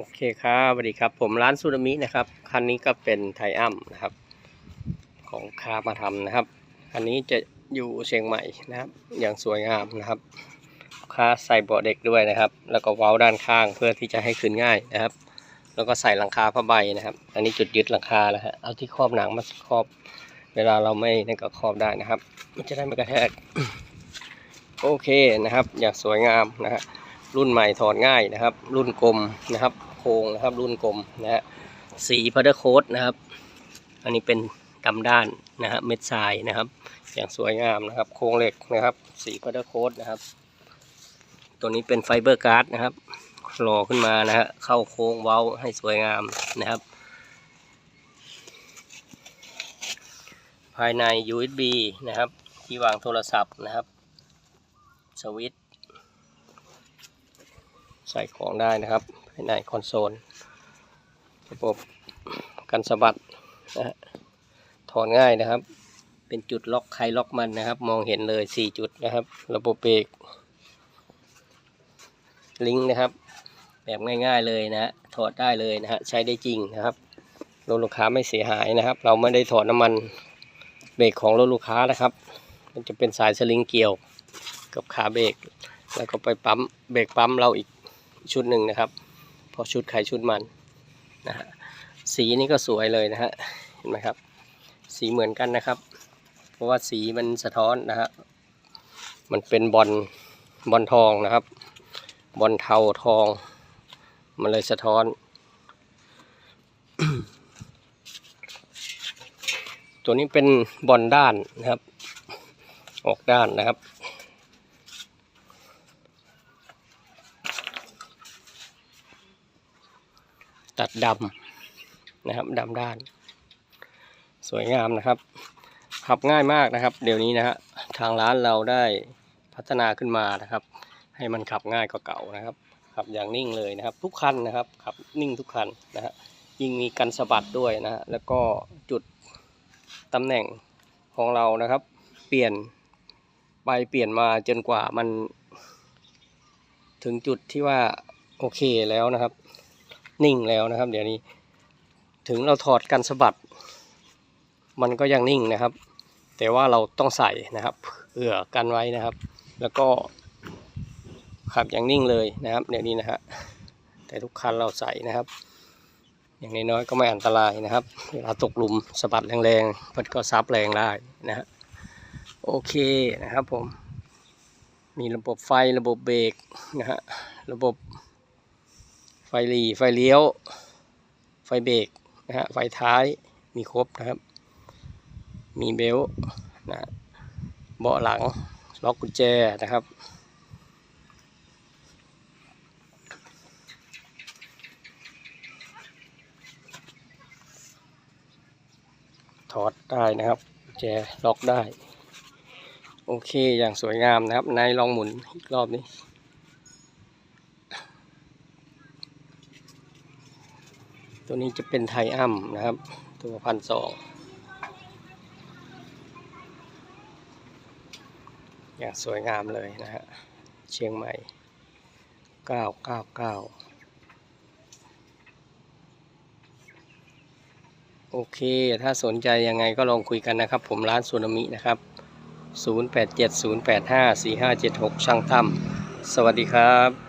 โอเคครับสวัสดีครับ ผมร้านซูนามินะครับ คันนี้ก็เป็นไทอัมนะครับ ของคามาทำนะครับ คันนี้จะอยู่เชียงใหม่นะครับ อย่างสวยงามนะครับคาใส่เบาะเด็กด้วยนะครับ แล้วก็เว้าด้านข้างเพื่อที่จะให้ขึ้นง่ายนะครับ แล้วก็ใส่หลังคาผ้าใบนะครับ อันนี้จุดยึดหลังคาแล้วฮะเอาที่ครอบหนังมาครอบ เวลาเราไม่นั่นก็ครอบได้นะครับ มันจะได้ไม่กระแทก โอเคนะครับ อย่างสวยงามนะฮะรุ่นใหม่ถอดง่ายนะครับ รุ่นกลมนะครับ งนะครับ รุ่นกลมนะฮะสีพัดเโคดนะครับ อันนี้เป็นดำด้านนะฮะเม็ดทรายนะครับ อย่างสวยงามนะครับ โครงเหล็กนะครับ สีพัดเโคดนะครับ ตัวนี้เป็นไฟเบอร์การ์ดนะครับหล่อขึ้นมานะฮะเข้าโค้งเว้าให้สวยงามนะครับ ภายใน USB นะครับ ที่วางโทรศัพท์นะครับ สวิตใส่ของได้นะครับายในคอนโซล ระบบกันสะบัดนะฮะถอนง่ายนะครับ เป็นจุดล็อกใครล็อกมันนะครับ มองเห็นเลย 4 จุดนะครับ ระบบเบรกลิงก์นะครับ แบบง่ายๆเลยนะฮะถอดได้เลยนะฮะใช้ได้จริงนะครับรถลูกค้าไม่เสียหายนะครับ เราไม่ได้ถอดน้ำมันเบรกของรถลูกค้านะครับ มันจะเป็นสายสลิงเกี่ยวกับขาเบรกแล้วก็ไปปั๊มเบรกปั๊มเราอีกชุดหนึ่งนะครับ พอชุดใครชุดมันนะฮะสีนี่ก็สวยเลยนะฮะเห็นไหมครับ สีเหมือนกันนะครับ เพราะว่าสีมันสะท้อนนะฮะมันเป็นบอลบอลทองนะครับ บอลเทาทอง มันเลยสะท้อน ตัวนี้เป็นบอลด้านนะครับ ออกด้านนะครับ ตัดดำนะครับดำด้าน สวยงามนะครับขับง่ายมากนะครับ เดี๋ยวนี้นะฮะทางร้านเราได้พัฒนาขึ้นมานะครับ ให้มันขับง่ายกว่าเก่านะครับขับอย่างนิ่งเลยนะครับ ทุกคันนะครับขับนิ่งทุกคันนะฮะยิ่งมีกันสะบัดด้วยนะฮะแล้วก็จุดตำแหน่งของเรานะครับ เปลี่ยนไปเปลี่ยนมาจนกว่ามัน ถึงจุดที่ว่าโอเคแล้วนะครับ นิ่งแล้วนะครับ เดี๋ยวนี้ ถึงเราถอดกันสะบัด มันก็ยังนิ่งนะครับ แต่ว่าเราต้องใส่นะครับเผื่อกันไว้นะครับ แล้วก็ขับอย่างนิ่งเลยนะครับ เดี๋ยวนี้นะฮะแต่ทุกคันเราใส่นะครับ อย่างน้อยๆก็ไม่อันตรายนะครับเวลาตกหลุมสะบัดแรงๆมันก็ซับแรงได้นะฮะโอเคนะครับผมมีระบบไฟระบบเบรกนะฮะระบบ ไฟหลีไฟเลี้ยว ไฟเบรกนะฮะไฟท้ายมีครบนะครับ มีเบล์นะฮะเบาะหลังล็อกกุญแจนะครับ ถอดได้นะครับกุญแจล็อกได้ โอเคอย่างสวยงามนะครับนายลองหมุนอีกรอบนี้ ตัวนี้จะเป็นไทอัมนะครับ ตัวพันสองอย่างสวยงามเลยนะฮะ เชียงใหม่ 999 โอเค ถ้าสนใจยังไงก็ลองคุยกันนะครับ ผมร้านซูนามินะครับ 0870854576 ช่างถ้ำสวัสดีครับ